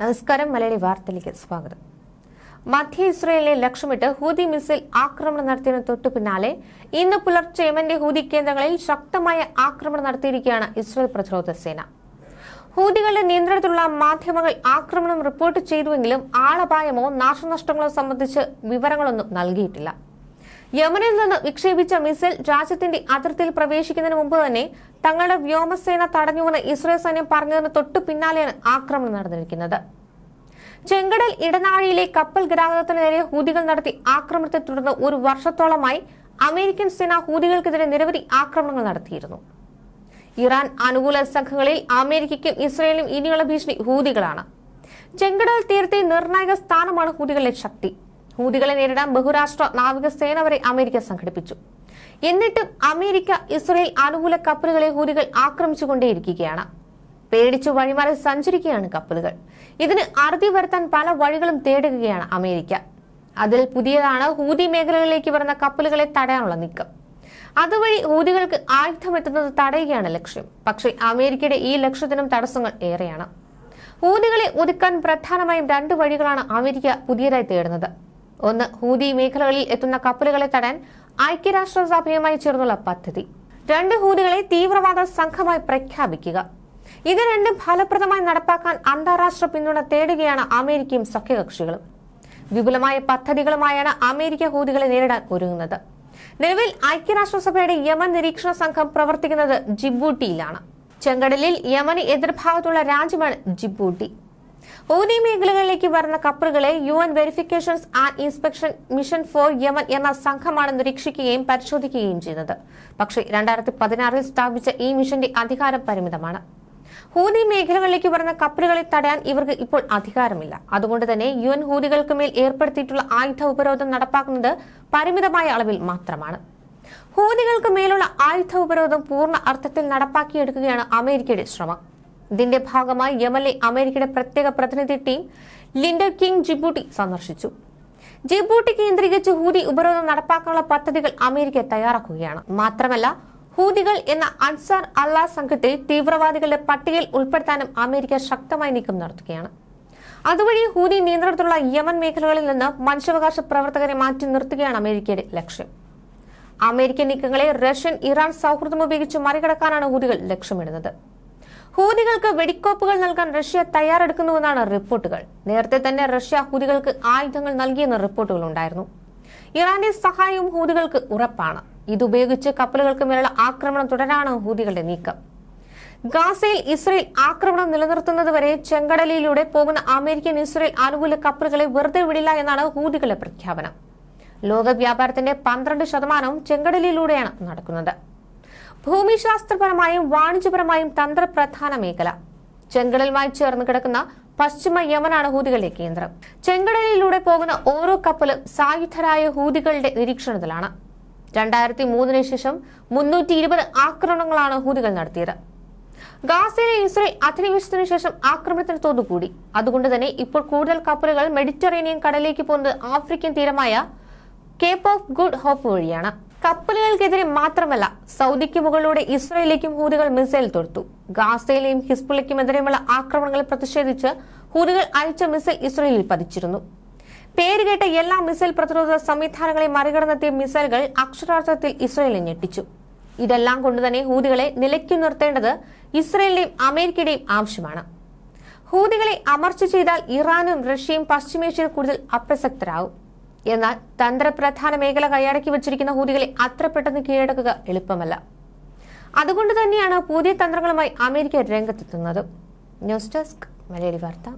നമസ്കാരം മലയാളി വാർത്തയിലേക്ക് സ്വാഗതം. മധ്യ ഇസ്രയേലിനെ ലക്ഷ്യമിട്ട് ഹൂതി മിസൈൽ ആക്രമണം നടത്തിയതിനു തൊട്ടു പിന്നാലെ ഇന്ന് പുലർച്ചെ യമന്റെ ഹൂതി കേന്ദ്രങ്ങളിൽ ശക്തമായ ആക്രമണം നടത്തിയിരിക്കുകയാണ് ഇസ്രയേൽ പ്രതിരോധ സേന. ഹൂതികളുടെ നിയന്ത്രണത്തിലുള്ള മാധ്യമങ്ങൾ ആക്രമണം റിപ്പോർട്ട് ചെയ്തുവെങ്കിലും ആളപായമോ നാശനഷ്ടങ്ങളോ സംബന്ധിച്ച് വിവരങ്ങളൊന്നും നൽകിയിട്ടില്ല. യമനിൽ നിന്ന് വിക്ഷേപിച്ച മിസൈൽ രാജ്യത്തിന്റെ അതിർത്തിയിൽ പ്രവേശിക്കുന്നതിന് മുമ്പ് തന്നെ തങ്ങളുടെ വ്യോമസേന തടഞ്ഞുവെന്ന് ഇസ്രയേൽ സൈന്യം പറഞ്ഞതിന് തൊട്ടു പിന്നാലെയാണ് ആക്രമണം നടന്നിരിക്കുന്നത്. ചെങ്കടൽ ഇടനാഴിയിലെ കപ്പൽ ഗതാഗതത്തിന് നേരെ ഹൂതികൾ നടത്തി ആക്രമണത്തെ തുടർന്ന് ഒരു വർഷത്തോളമായി അമേരിക്കൻ സേന ഹൂതികൾക്കെതിരെ നിരവധി ആക്രമണങ്ങൾ നടത്തിയിരുന്നു. ഇറാൻ അനുകൂല സംഘങ്ങളിൽ അമേരിക്കയ്ക്കും ഇസ്രയേലിനും ഇനിയുള്ള ഭീഷണി ഹൂതികളാണ്. ചെങ്കടൽ തീരത്തെ നിർണായക സ്ഥാനമാണ് ഹൂതികളുടെ ശക്തി. ഹൂതികളെ നേരിടാൻ ബഹുരാഷ്ട്ര നാവികസേന വരെ അമേരിക്ക സംഘടിപ്പിച്ചു. എന്നിട്ടും അമേരിക്ക ഇസ്രയേൽ അനുകൂല കപ്പലുകളെ ഹൂതികൾ ആക്രമിച്ചുകൊണ്ടേയിരിക്കുകയാണ്. പേടിച്ചു വഴിമാറി സഞ്ചരിക്കുകയാണ് കപ്പലുകൾ. ഇതിന് അറുതി വരുത്താൻ പല വഴികളും തേടുകയാണ് അമേരിക്ക. അതിൽ പുതിയതാണ് ഹൂതി മേഖലകളിലേക്ക് വരുന്ന കപ്പലുകളെ തടയാനുള്ള നീക്കം. അതുവഴി ഹൂതികൾക്ക് ആയുധമെത്തുന്നത് തടയുകയാണ് ലക്ഷ്യം. പക്ഷേ അമേരിക്കയുടെ ഈ ലക്ഷ്യത്തിനും തടസ്സങ്ങൾ ഏറെയാണ്. ഹൂതികളെ ഒതുക്കാൻ പ്രധാനമായും രണ്ട് വഴികളാണ് അമേരിക്ക പുതിയതായി തേടുന്നത്. ഒന്ന് ഹൂതി മേഖലകളിൽ എത്തുന്ന കപ്പലുകളെ തടയാൻ ഐക്യരാഷ്ട്രസഭയുമായി ചേർന്നുള്ള പദ്ധതി. രണ്ട് ഹൂതികളെ തീവ്രവാദ സംഘമായി പ്രഖ്യാപിക്കുക. ഇത് രണ്ടും ഫലപ്രദമായി നടപ്പാക്കാൻ അന്താരാഷ്ട്ര പിന്തുണ തേടുകയാണ് അമേരിക്കയും സഖ്യകക്ഷികളും. വിപുലമായ പദ്ധതികളുമായാണ് അമേരിക്ക ഹൂതികളെ നേരിടാൻ ഒരുങ്ങുന്നത്. നിലവിൽ ഐക്യരാഷ്ട്രസഭയുടെ യമൻ നിരീക്ഷണ സംഘം പ്രവർത്തിക്കുന്നത് ജിബൂട്ടിയിലാണ്. ചെങ്കടലിൽ യമന് എതിർഭാഗത്തുള്ള രാജ്യമാണ് ജിബൂട്ടി. ഹൂതി മേഖലകളിലേക്ക് വരുന്ന കപ്പലുകളെ U N verifications and inspection mission for Yemen എന്ന സംഘമാണ് നിരീക്ഷിക്കുകയും പരിശോധിക്കുകയും ചെയ്യുന്നത്. പക്ഷേ രണ്ടായിരത്തി പതിനാറിൽ സ്ഥാപിച്ച ഈ മിഷന്റെ അധികാരം പരിമിതമാണ്. ഹൂതി മേഖലകളിലേക്ക് വരുന്ന കപ്പലുകളെ തടയാൻ ഇവർക്ക് ഇപ്പോൾ അധികാരമില്ല. അതുകൊണ്ട് തന്നെ യു എൻ ഹൂതികൾക്ക് മേൽ ഏർപ്പെടുത്തിയിട്ടുള്ള ആയുധ ഉപരോധം നടപ്പാക്കുന്നത് പരിമിതമായ അളവിൽ മാത്രമാണ്. ഹൂതികൾക്ക് മേലുള്ള ആയുധ ഉപരോധം പൂർണ അർത്ഥത്തിൽ നടപ്പാക്കിയെടുക്കുകയാണ് അമേരിക്കയുടെ ശ്രമം. ഇതിന്റെ ഭാഗമായി യമനിലെ അമേരിക്കയുടെ പ്രത്യേക പ്രതിനിധി ടീം ലിൻഡർ കിങ് ജിബൂട്ടി സന്ദർശിച്ചു. ജിബൂട്ടി കേന്ദ്രീകരിച്ച് ഹൂതി ഉപരോധം നടപ്പാക്കാനുള്ള പദ്ധതികൾ അമേരിക്ക തയ്യാറാക്കുകയാണ്. മാത്രമല്ല ഹൂതികൾ എന്ന അൻസാർ അള്ളാ സംഘത്തെ തീവ്രവാദികളുടെ പട്ടികയിൽ ഉൾപ്പെടുത്താനും അമേരിക്ക ശക്തമായി നീക്കം നടത്തുകയാണ്. അതുവഴി ഹൂതി നിയന്ത്രണത്തിലുള്ള യമൻ മേഖലകളിൽ നിന്ന് മനുഷ്യാവകാശ പ്രവർത്തകരെ മാറ്റി നിർത്തുകയാണ് അമേരിക്കയുടെ ലക്ഷ്യം. അമേരിക്കൻ നീക്കങ്ങളെ റഷ്യൻ ഇറാൻ സൗഹൃദം ഉപയോഗിച്ച് മറികടക്കാനാണ് ഹൂതികൾ ലക്ഷ്യമിടുന്നത്. ഹൂതികൾക്ക് വെടിക്കോപ്പുകൾ നൽകാൻ റഷ്യ തയ്യാറെടുക്കുന്നുവെന്നാണ് റിപ്പോർട്ടുകൾ. നേരത്തെ തന്നെ റഷ്യ ഹൂതികൾക്ക് ആയുധങ്ങൾ നൽകിയെന്ന റിപ്പോർട്ടുകൾ ഉണ്ടായിരുന്നു. ഇറാന്റെ സഹായവും ഹൂതികൾക്ക് ഉറപ്പാണ്. ഇതുപയോഗിച്ച് കപ്പലുകൾക്ക് മേലുള്ള ആക്രമണം തുടരാണ് ഹൂതികളുടെ നീക്കം. ഗാസയിൽ ഇസ്രയേൽ ആക്രമണം നിലനിർത്തുന്നതുവരെ ചെങ്കടലിലൂടെ പോകുന്ന അമേരിക്കൻ ഇസ്രയേൽ അനുകൂല കപ്പലുകളെ വെറുതെ വിടില്ല എന്നാണ് ഹൂതികളുടെ പ്രഖ്യാപനം. ലോക വ്യാപാരത്തിന്റെ പന്ത്രണ്ട് ശതമാനവും ചെങ്കടലിലൂടെയാണ് നടക്കുന്നത്. ഭൂമിശാസ്ത്രപരമായും വാണിജ്യപരമായും തന്ത്രപ്രധാന മേഖല. ചെങ്കടലുമായി ചേർന്ന് കിടക്കുന്ന പശ്ചിമ യമനാണ് ഹൂതികളുടെ കേന്ദ്രം. ചെങ്കടലിലൂടെ പോകുന്ന ഓരോ കപ്പലും സായുധരായ ഹൂതികളുടെ നിരീക്ഷണത്തിലാണ്. രണ്ടായിരത്തി മൂന്നിന് ശേഷം മുന്നൂറ്റി ഇരുപത് ആക്രമണങ്ങളാണ് ഹൂതികൾ നടത്തിയത്. ഗാസയിലെ ഇസ്രയേൽ അധിനിവേശത്തിനു ശേഷം ആക്രമണത്തിന് തോതുകൂടി. അതുകൊണ്ട് തന്നെ ഇപ്പോൾ കൂടുതൽ കപ്പലുകൾ മെഡിറ്ററേനിയൻ കടലിലേക്ക് പോകുന്നത് ആഫ്രിക്കൻ തീരമായ കേപ്പ് ഓഫ് ഗുഡ് ഹോപ്പ് വഴിയാണ്. കപ്പലുകൾക്കെതിരെ മാത്രമല്ല സൗദിക്ക് മുകളിലൂടെ ഇസ്രയേലിലേക്കും ഹൂതികൾ മിസൈൽ തൊടുത്തു. ഗാസയിലെയും ഹിസ്ബുള്ളയ്ക്കുമെതിരെയുമുള്ള ആക്രമണങ്ങളെ പ്രതിഷേധിച്ച് ഹൂതികൾ അയച്ച മിസൈൽ ഇസ്രയേലിൽ പതിച്ചിരുന്നു. പേരുകേട്ട എല്ലാ മിസൈൽ പ്രതിരോധ സംവിധാനങ്ങളെ മറികടന്നെത്തിയ മിസൈലുകൾ അക്ഷരാർത്ഥത്തിൽ ഇസ്രയേലിനെ ഞെട്ടിച്ചു. ഇതെല്ലാം കൊണ്ടുതന്നെ ഹൂതികളെ നിലയ്ക്കു നിർത്തേണ്ടത് ഇസ്രയേലിന്റെയും അമേരിക്കയുടെയും ആവശ്യമാണ്. ഹൂതികളെ അമർച്ച ചെയ്താൽ ഇറാനും റഷ്യയും പശ്ചിമേഷ്യയിൽ കൂടുതൽ അപ്രസക്തരാകും. എന്നാൽ തന്ത്രപ്രധാന മേഖല കൈയടക്കി വച്ചിരിക്കുന്ന ഹൂതികളെ അത്ര പെട്ടെന്ന് കീഴടക്കുക എളുപ്പമല്ല. അതുകൊണ്ട് തന്നെയാണ് പുതിയ തന്ത്രങ്ങളുമായി അമേരിക്ക രംഗത്തെത്തുന്നത്. ന്യൂസ് ഡെസ്ക് മലയാളി വാർത്ത.